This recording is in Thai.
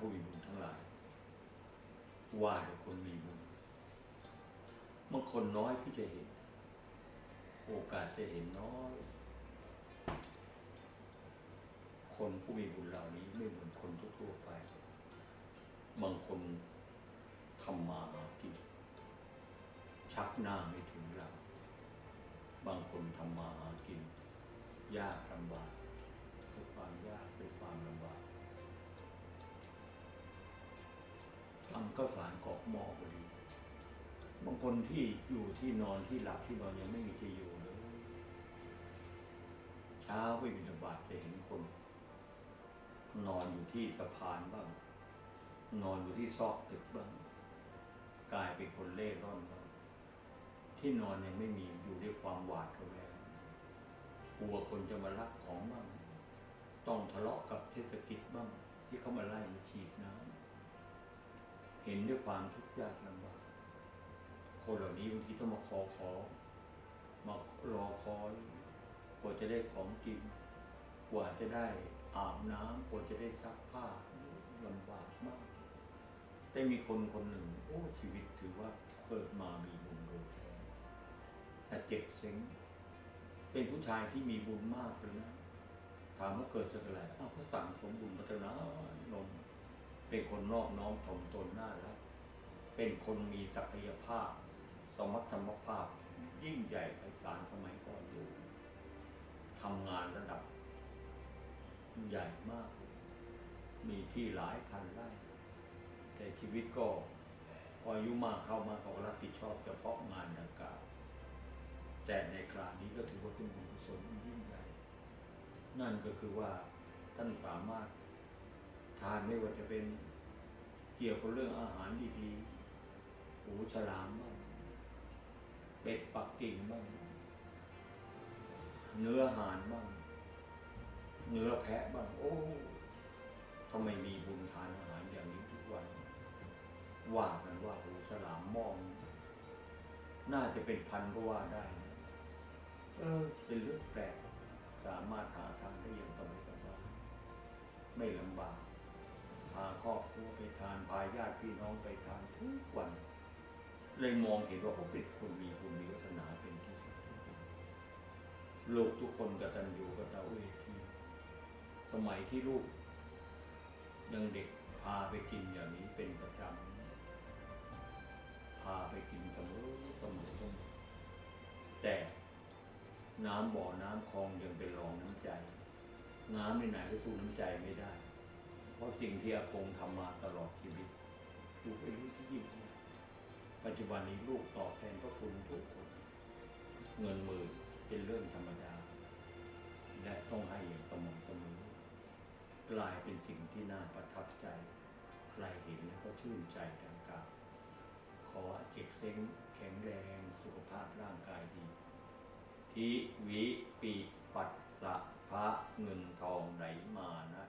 ผู้มีบุญทั้งหลายว่าแต่คนมีบุญเมื่อคนน้อยที่จะเห็น โอกาสจะเห็นน้อย คนผู้มีบุญเหล่านี้ไม่เหมือนคนทั่วไป บางคนทำมาหากินชักหน้าไม่ถึงเรา บางคนทำมาหากิน ยากลำบาก ก็สารกอกหม้อพอดีบางคนที่อยู่ที่นอนที่หลับที่นอนยังไม่มีที่อยู่เลยเช้าไปบิณฑบาตจะเห็นคน นอนอยู่ที่สะพานบ้าง นอนอยู่ที่ซอกตึกบ้าง กลายเป็นคนเล่ร่อนบ้างที่นอนยังไม่มีอยู่ด้วยความหวาดระแวงกลัวคนจะมาลักของบ้าง ต้องทะเลาะกับเทศกิจบ้าง ที่เขามาไล่มาฉีดน้ำ เห็นด้วยความทุกข์ยากลำบากคนเหล่านี้บางทีต้องมาขอขอมารอคอยกว่าจะได้ของกินกว่าจะได้อาบน้ำกว่าจะได้ซักผ้าลำบากมากแต่มีคนคนหนึ่ง โอ้ชีวิตถือว่าเกิดมามีบุญโดยแท้แต่เจ็บเซ็งเป็นผู้ชายที่มีบุญมากเลยนะถามว่าเกิดจากอะไรอ้าวเขาสั่งสมบุญมาตั้งนานนม เป็นคนนอบน้อมถ่อมตนน่ารักเป็นคนมีศักยภาพ สมรรถภาพ ยิ่งใหญ่ไพศาลสมัยก่อนอยู่ทำงานระดับ ใหญ่มาก มีที่หลายพันไร่แต่ชีวิตก็พออายุมากเข้ามาก็รับผิดชอบเฉพาะงานดังกล่าวแต่ในคราวนี้ก็ถือว่าเป็นบุญกุศลอันยิ่งใหญ่นั่นก็คือว่าท่านสามารถทานไม่ว่าจะเป็น เกี่ยวกับเรื่องอาหารดีๆหูฉลามบ้างเป็ดปักกิ่งบ้าง เนื้อหานบ้าง เนื้อแพะบ้าง โอ้ทำไมมีบุญทานอาหารอย่างนี้ทุกวัน ว่ากันว่าหูฉลามมอง น่าจะเป็นพันก็ว่าได้นะเออเป็นเรื่องแปลก สามารถหาทานได้อย่างสบายสบายไม่ลำบากาครอบครัวไปทานพาญาติพี่น้องไปทานทุกวัน เลยมองเห็นว่าเขาเป็นคนมีบุญมีวาสนาเป็นที่สุดลูกทุกคนกตัญญูกตเวทีสมัยที่ลูกยังเด็กพาไปกินอย่างนี้เป็นประจำพาไปกินเสมอเสมอเสมอแต่น้ำบ่อน้ำคลองยังเป็นรองน้ำใจ น้ำในไหนก็สู้น้ำใจไม่ได้ เพราะสิ่งที่อากงทำมาตลอดชีวิตลูกเป็นลูกที่ยิ่งปัจจุบันนี้ลูกตอบแทนพระคุณทุกคน เงินหมื่นเป็นเรื่องธรรมดา และต้องให้อย่างสม่ำเสมอกลายเป็นสิ่งที่น่าประทับใจ ใครเห็นแล้วก็ชื่นใจดังกล่าวขอเจ็กเซ้งแข็งแรงสุขภาพร่างกายดีทีวิปีปัตสะพระเงินทองไหลมานะ